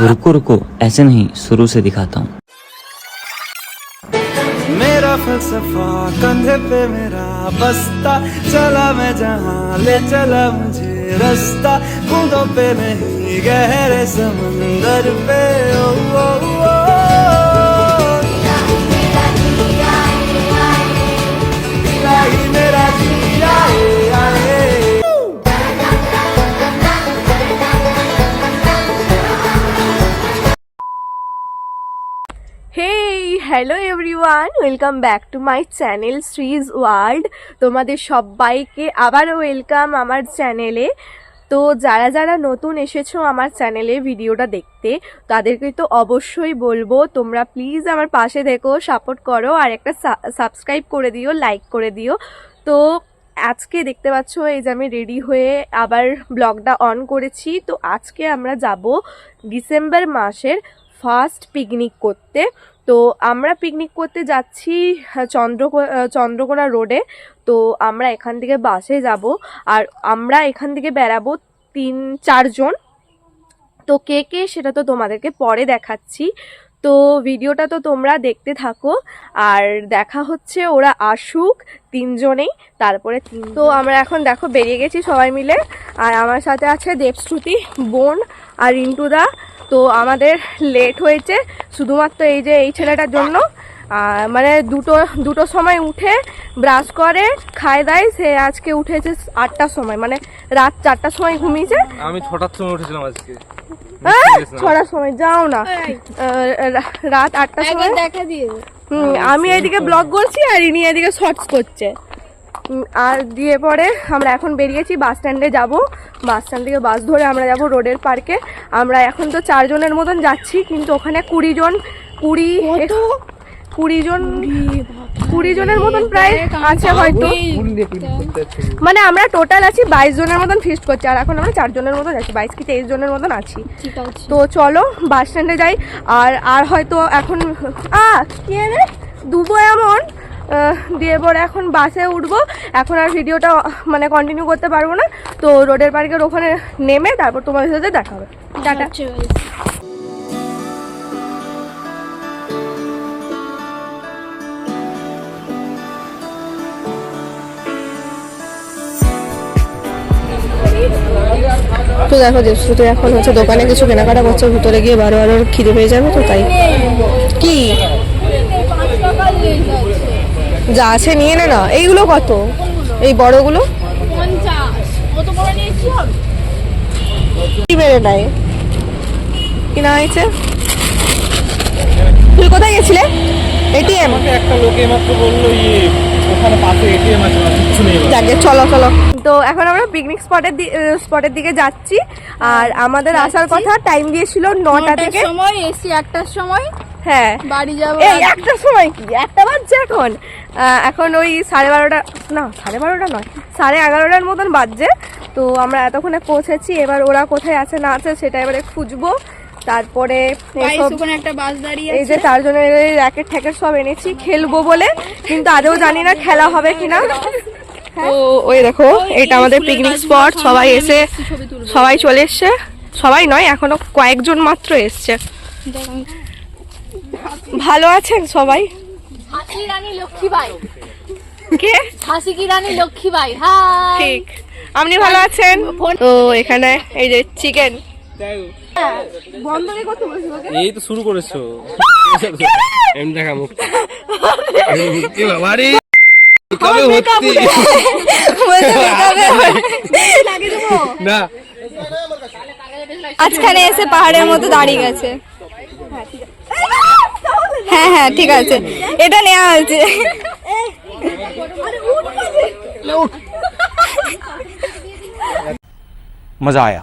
रुको रुको ऐसे नहीं शुरू से दिखाता हूँ। मेरा फलसफा कंधे पे मेरा बस्ता चला मैं जहाँ ले चला मुझे रास्ता। पे नहीं गहरे समंदर पे ओ, ओ, ओ, इलाही मेरा जिया hello everyone, welcome back to my channel Sree's World. তোমাদের সবাইকে আবারও ওয়েলকাম আমার চ্যানেলে। তো যারা যারা নতুন এসেছ আমার চ্যানেলে ভিডিওটা দেখতে, তাদেরকে তো অবশ্যই বলব, তোমরা প্লিজ আমার পাশে দেখো সাপোর্ট করো, আর একটা সাবস্ক্রাইব করে দিও লাইক করে দিও। তো আজকে দেখতে পাচ্ছ এই যে আমি রেডি হয়ে আবার ব্লগটা অন করেছি। তো আজকে আমরা যাব ডিসেম্বর মাসের ফার্স্ট পিকনিক করতে। তো আমরা পিকনিক করতে যাচ্ছি আহ, চন্দ্র চন্দ্রকোনা রোডে তো আমরা এখান থেকে বাসে যাব। আর আমরা এখান থেকে বেড়াবো তিন চারজন তো কে কে সেটা তো তোমাদেরকে পরে দেখাচ্ছি। তো ভিডিওটা তো তোমরা দেখতে থাকো। আর দেখা হচ্ছে ওরা আসুক তিনজনেই, তারপরে তো আমরা এখন দেখো বেরিয়ে গেছি সবাই মিলে। আর আমার সাথে আছে দেবশ্রুতি, বোন আর রিন্টুদা। তো আমাদের লেট হয়েছে, শুধুমাত্র এই যে এই ছেলেটার জন্য। মানে দুটো দুটো সময় উঠে ব্রাশ করে, খায় দায়, সে আজকে উঠেছে আটটার সময়। মানে রাত চারটার সময় ঘুমিয়েছে। আমি ছটার সময় উঠেছিলাম আজকে। হ্যাঁ, ছটার সময় যাও না। রাত আটটার সময়? দেখা দিয়ে হুম, আমি এদিকে ব্লগ করছি আর ইনি এদিকে শর্টস করছে। আর দিয়ে পরে আমরা এখন বেরিয়েছি বাস স্ট্যান্ডে যাব। বাস স্ট্যান্ড থেকে বাস ধরে আমরা যাব রোডের পার্কে আমরা এখন তো চারজনের মতন যাচ্ছি কিন্তু ওখানে কুড়ি জন কুড়ি কুড়ি জন কুড়ি জনের মতন প্রায় আছে হয়তো। মানে আমরা টোটাল আছি বাইশ জনের মতন ফিস্ট করছি আর এখন আমরা চারজনের মতন আছি বাইশ কি তেইশ জনের মতন আছি। তো চলো বাস স্ট্যান্ডে যাই আর আর হয়তো এখন আ কি রে? দুবো এমন দিয়ে পরে এখন বাসে উঠবো। এখন আর ভিডিওটা মানে কন্টিনিউ করতে পারব না। তো রোডের পার্কের ওখানে নেমে তারপর তোমাদের সাথে দেখা হবে। টাটা। তো দেখো দেবশ্রুতি এখন হচ্ছে দোকানে কিছু কেনাকাটা করছে, ভিতরে গিয়ে বারো বারো খিদে পেয়ে যাবে তো তাই। কি? যা আছে নিয়ে নে না। এইগুলো কত? এই বড়গুলো? কি বেড়ে নেয় কিনা হয়েছে? তুই কোথায় গেছিলে? এটিএম একটা লোকে মাত্র বলল ইয়ে ওখানে পাশে এটিএম আছে না নেই যাকে চলো চলো। তো এখন আমরা পিকনিক স্পটের স্পটের দিকে যাচ্ছি। আর আমাদের আসার কথা টাইম দিয়েছিল নটা থেকে। সময় এসি একটার সময় হ্যাঁ। বাড়ি যাব এই একটা সময় কি? একটা বাজছে এখন। এখন ওই সাড়ে বারোটা না সাড়ে বারোটা নয় সাড়ে এগারোটার মতন বাজছে। তো আমরা এতক্ষণে পৌঁছেছি এবার ওরা কোথায় আছে না আছে সেটা এবারে খুঁজবো। তারপরে এই যে তার জন্য র্যাকেট ঠ্যাকেট সব এনেছি খেলব বলে কিন্তু আদৌ জানি না খেলা হবে কিনা। তো ওই দেখো এটা আমাদের পিকনিক স্পট সবাই এসে সবাই চলে এসছে। সবাই নয় এখনও কয়েকজন মাত্র এসছে। ভালো আছেন সবাই? হাসি রানী লক্ষ্মীবাই কে? হাসি কি রানী লক্ষ্মীবাই হাই। ঠিক। আপনি ভালো আছেন? তো এখানে এই যে চিকেন এই তো শুরু করেছ। আজখানে এসে পাহাড়ের মতো দাঁড়িয়ে গেছে। হ্যাঁ হ্যাঁ ঠিক আছে। এটা নেওয়া হয়েছে। মজা আয়া।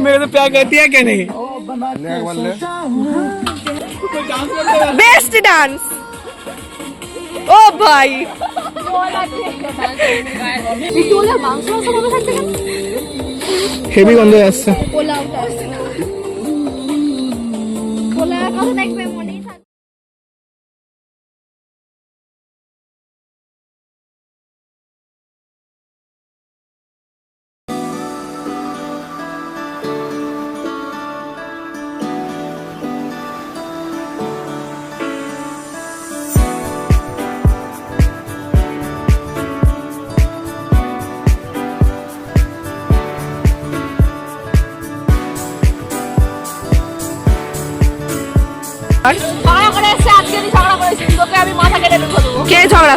मेरे से प्यार करती है क्या नहीं বেস্ট ডান্স ও ভাই একটু বলে মাংস মাংস ভাবে থাকছে কেন হেভি গন্ধ আসছে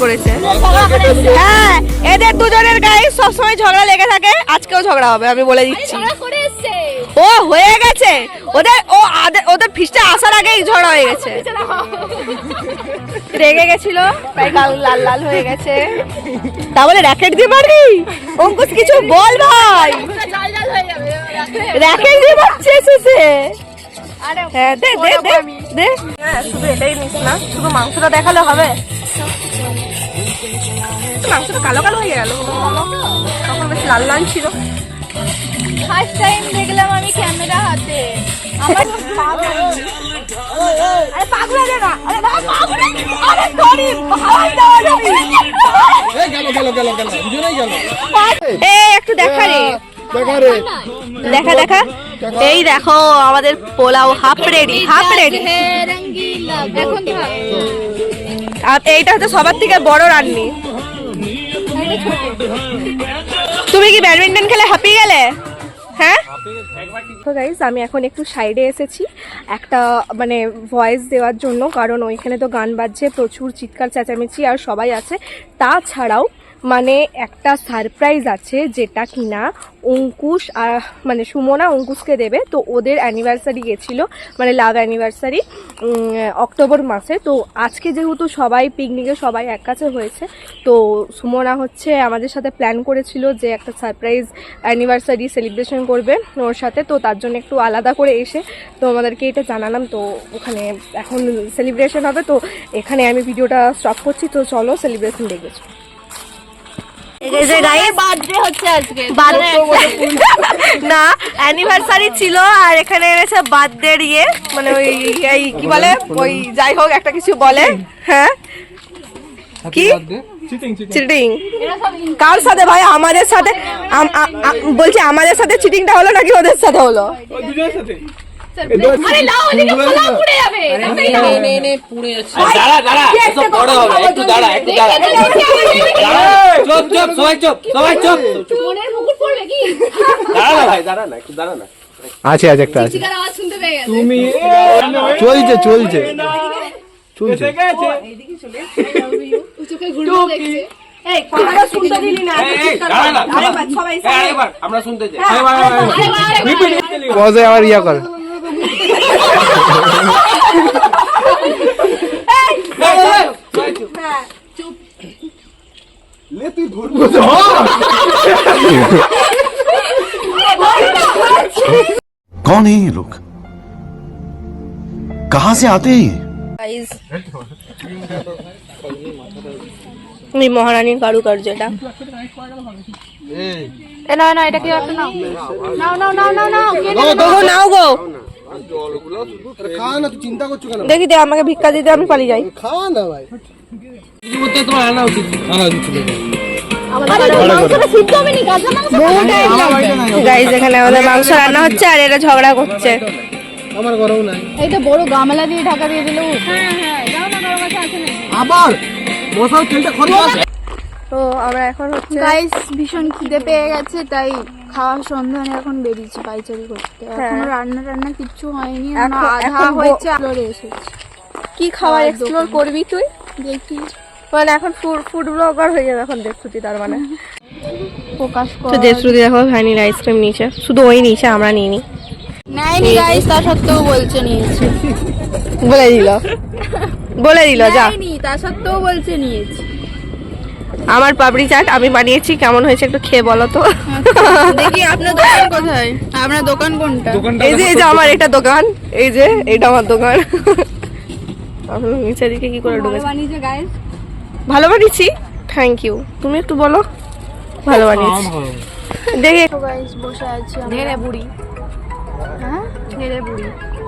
করেছে। হ্যাঁ এদের দুজনের গায়ে সবসময় ঝগড়া লেগে থাকে আজকেও ঝগড়া হবে আমি বলে দিচ্ছি। এসছে। ও হয়ে গেছে। ওদের ও আদে- ওদের ফিসটা আসার আগেই ঝগড়া হয়ে গেছে। রেগে গেছিল তাই গাল লাল লাল হয়ে গেছে। তা বলে র্যাকেট দিয়ে মারবি? অঙ্কুশ কিছু বল ভাই। হয়ে র্যাকেট দিয়ে মারছে শেষে আরে হ্যাঁ দে দে দে দে। হ্যাঁ শুধু এটাই নিস না শুধু মাংসটা দেখালে হবে। মাংসটা কালো কালো হয়ে গেল। তখন বেশ লাল লাল ছিল। ফার্স্ট টাইম দেখলাম আমি ক্যামেরা হাতে। আমার আরে পাগলা দে না আরে না পাগলা আরে ধরি ভাই দাও যাবি। গেল গেল গেল গেল দুজনেই গেল। এই একটু দেখা রে। দেখা দেখা এই দেখো আমাদের pulao half ready half ready. এখন এইটা হচ্ছে সবার থেকে বড় রান্নি। তুমি কি ব্যাডমিন্টন খেলে হাঁপিয়ে গেলে? হ্যাঁ? তো গাইজ আমি এখন একটু সাইডে এসেছি। একটা মানে ভয়েস দেওয়ার জন্য, কারণ ওইখানে তো গান বাজছে, প্রচুর চিৎকার চেঁচামেচি আর সবাই আছে। তাছাড়াও মানে একটা সারপ্রাইজ আছে যেটা কিনা অঙ্কুশ আর মানে সুমনা অঙ্কুশকে দেবে। তো ওদের অ্যানিভার্সারি গেছিল মানে লাভ অ্যানিভার্সারি অক্টোবর মাসে। তো আজকে যেহেতু সবাই পিকনিকে সবাই এক কাছে হয়েছে, তো সুমনা হচ্ছে আমাদের সাথে প্ল্যান করেছিল যে একটা সারপ্রাইজ অ্যানিভার্সারি সেলিব্রেশন করবে ওর সাথে। তো তার জন্য একটু আলাদা করে এসে তো আমাদেরকে এটা জানালাম। তো ওখানে এখন সেলিব্রেশন হবে। তো এখানে আমি ভিডিওটা স্টপ করছি। তো চলো সেলিব্রেশন দেখেছ না অ্যানিভার্সারি ছিল আর এখানে এনেছে বার্থডে ইয়ে মানে ওই এই কি বলে ওই যাই হোক একটা কিছু বলে। হ্যাঁ? কি? চিটিং কার সাথে ভাই? আমাদের সাথে বলছি আমাদের সাথে চিটিংটা হলো নাকি ওদের সাথে হলো? দুজনের সাথে। আরে লাও ওদিকে পোলাও পুড়ে যাবে। দাঁড়া দাঁড়া এসব পরে হবে একটু দাঁড়া একটু দাঁড়া। চুপ চুপ সবাই চুপ সবাই চুপ। মনের মুকুট পড়বে কি? দাঁড়া না ভাই দাঁড়া না একটু দাঁড়া না। আছে আছে একটা আছে। তুমি চলছে চলছে। চলছে। চোখে দেখছে। আমরা শুনতে চাই। পজে আবার ইয়া কর। कौन है ये लोग कहां से आते हैं ये গাইস এই মহারানীর কারুকার্য এটা এ না না এটা কি একটা নাও নাও নাও নাও নাও নাও কে নেবে? গো নাও গো খা না তুই চিন্তা করছ কেন? দেখি দে আমাকে ভিক্ষা দিতে আমি পালিয়ে যাই। খা না ভাই। কিছু করতে তোমার আনা উচিত আনা উচিত এখানে আমাদের মাংস রান্না হচ্ছে আর এরা ঝগড়া করছে। আমার গরম নাই। এই তো বড় গামলা দিয়ে ঢাকা দিয়ে হ্যাঁ হ্যাঁ আবার? তেলটা খরচ তো আমরা এখন হচ্ছে গাইস ভীষণ খিদে পেয়ে গেছে তাই খাওয়ার সন্ধানে এখন বেরিয়েছি পাইচারি করতে। এখনও রান্না টান্না কিচ্ছু হয়নি হ্যাঁ। আধা হয়েছে ফ্লোরে এসেছি। কি খাবার এক্সপ্লোর করবি তুই? দেখি। মানে এখন ফুড ফুড ব্লগার হয়ে যাবে এখন দেবশ্রুতি তার মানে। প্রকাশ তো কর। দেবশ্রুতি দেখো ভ্যানিলা আইসক্রিম নিয়েছে। শুধু ওই নিয়েছে আমরা নেয়নি গাইস তা সত্ত্বেও বলছে নিয়েছি। বলে দিল। বলে দিল যা। তা সত্ত্বেও বলছে নিয়েছি। আমার পাপড়ি চাট আমি বানিয়েছি কেমন হয়েছে একটু খেয়ে বলো তো? দেখি আপনার দোকান কোথায়? আপনার দোকান কোনটা? এই যে এই যে আমার এটা দোকান এই যে এটা আমার দোকান। আমি নিচের দিকে কি করে ঢুকেছি? ভালো বানিয়েছি? থ্যাংক ইউ তুমি একটু বলো ভালো বানিয়েছি। দেখে। বসে আছি। ধেরে বুড়ি। হ্যাঁ? ধেরে বুড়ি।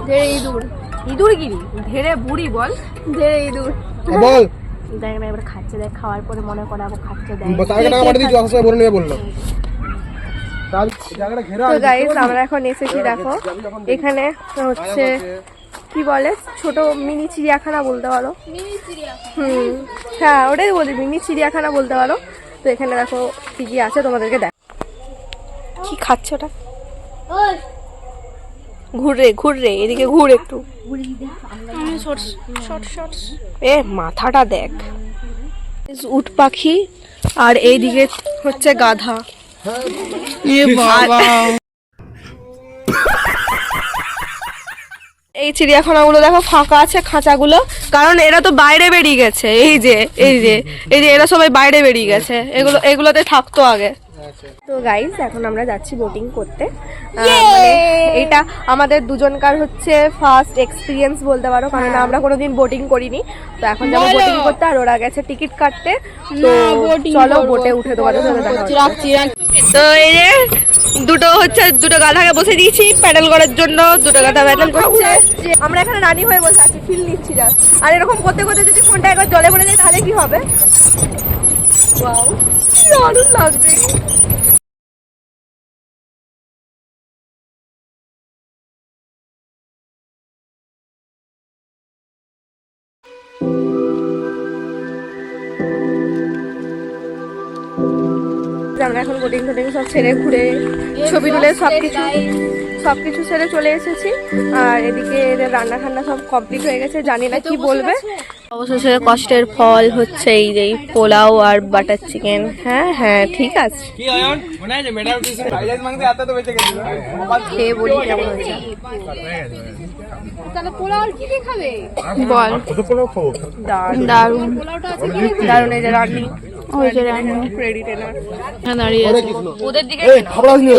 ধেরে ইঁদুর। ইঁদুর গিরি ধেরে বুড়ি বল। ধেরে ইঁদুর। বল। দেখ না এবার খাচ্ছে দেখ খাওয়ার পরে মনে করে আবার খাচ্ছে বলল। তো গাইস আমরা এখন এসেছি দেখো। এখানে হচ্ছে কি বলে? ছোট মিনি চিড়িয়াখানা বলতে পারো। হুম হ্যাঁ ওটাই বলি মিনি চিড়িয়াখানা বলতে পারো। তো এখানে দেখো কি কি আছে তোমাদেরকে দেখ কি খাচ্ছে ওটা? ঘুরে ঘুরে এদিকে ঘুর একটু। এ মাথাটা দেখ। উট পাখি আর এইদিকে হচ্ছে গাধা। এই চিড়িয়াখানাগুলো দেখো ফাঁকা আছে খাঁচাগুলো। কারণ এরা তো বাইরে বেরিয়ে গেছে এই যে এই যে এই যে এরা সবাই বাইরে বেরিয়ে গেছে। এগুলো এগুলোতে থাকতো আগে। তো গাইস এখন আমরা যাচ্ছি বোটিং করতে। মানে এটা আমাদের দুজনকার হচ্ছে ফার্স্ট এক্সপিরিয়েন্স বলতে পারো কারণ আমরা কোনোদিন বোটিং করিনি। তো এখন যাব বোটিং করতে আর ওরা গেছে টিকিট কাটতে। তো চলো বোটে উঠে তোমাদের সাথে দেখা তো এই যে দুটো হচ্ছে দুটো গাধাকে বসে দিয়েছি প্যাডেল করার জন্য দুটো গাধা প্যাডেল করছে আমরা এখানে রানি হয়ে বসে আছি ফিল নিচ্ছি যা। আর এরকম করতে করতে যদি ফোনটা একবার জলে পড়ে যায় তাহলে কি হবে? ওয়াও কি দারুণ লাগছে আমরা এখন বোটিং টোটিং সব ছেড়ে ঘুরে ছবি তুলে সব কিছু সব কিছু ছেড়ে চলে এসেছি। আর এদিকে এদের রান্না ঠান্না সব কমপ্লিট হয়ে গেছে। জানি না কি বলবে। অবশেষে কষ্টের ফল হচ্ছে এই যে এই পোলাও আর বাটার চিকেন। হ্যাঁ হ্যাঁ ঠিক আছে। খেয়ে বলি কেমন হয়েছে। তাহলে পোলাও কি দিয়ে খাবে? বল। দারুণ। দারুণ দারুণ এই যে রান্নি। ওই যে রান্না। ক্রেডিট এনার দাঁড়িয়ে আছে। ওদের দিকে খাবড়াস নি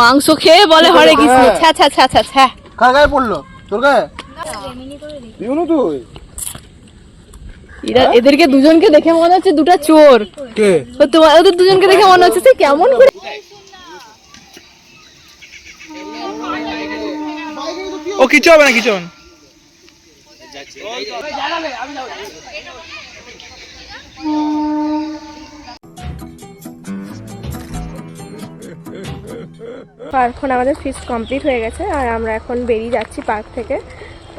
মাংস খেয়ে বলে হরে কৃষ্ণ। ছ্যা ছ্যা ছ্যা ছ্যা ছ্যা কার পড়ল? তোর গায়ে? তুই? এরা এদেরকে দুজনকে দেখে মনে হচ্ছে দুটো চোর। কে? তো তোমার ওদের দুজনকে দেখে মনে হচ্ছে সে কেমন করে ও কিছু হবে না কিছু হবে না। এখন আমাদের ফিস্ট কমপ্লিট হয়ে গেছে আর আমরা এখন বেরিয়ে যাচ্ছি পার্ক থেকে।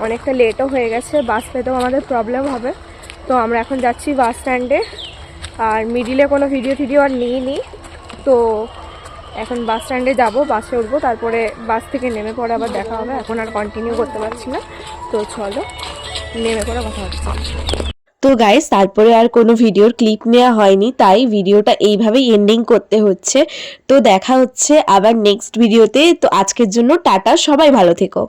অনেকটা লেটও হয়ে গেছে বাস পেতেও আমাদের প্রবলেম হবে। তো আমরা এখন যাচ্ছি বাস স্ট্যান্ডে। আর মিডিলে কোনো ভিডিও টিডিও আর নিইনি। তো এখন বাস স্ট্যান্ডে যাব, বাসে উঠবো, তারপরে বাস থেকে নেমে পরে আবার দেখা হবে। এখন আর কন্টিনিউ করতে পারছি না। তো চলো, নেমে পরে কথা হচ্ছে। তো গাইস তারপরে আর কোনো ভিডিওর ক্লিপ নেওয়া হয়নি, তাই ভিডিওটা এইভাবেই এন্ডিং করতে হচ্ছে। তো দেখা হচ্ছে আবার নেক্সট ভিডিওতে তো আজকের জন্য টাটা, সবাই ভালো থেকো।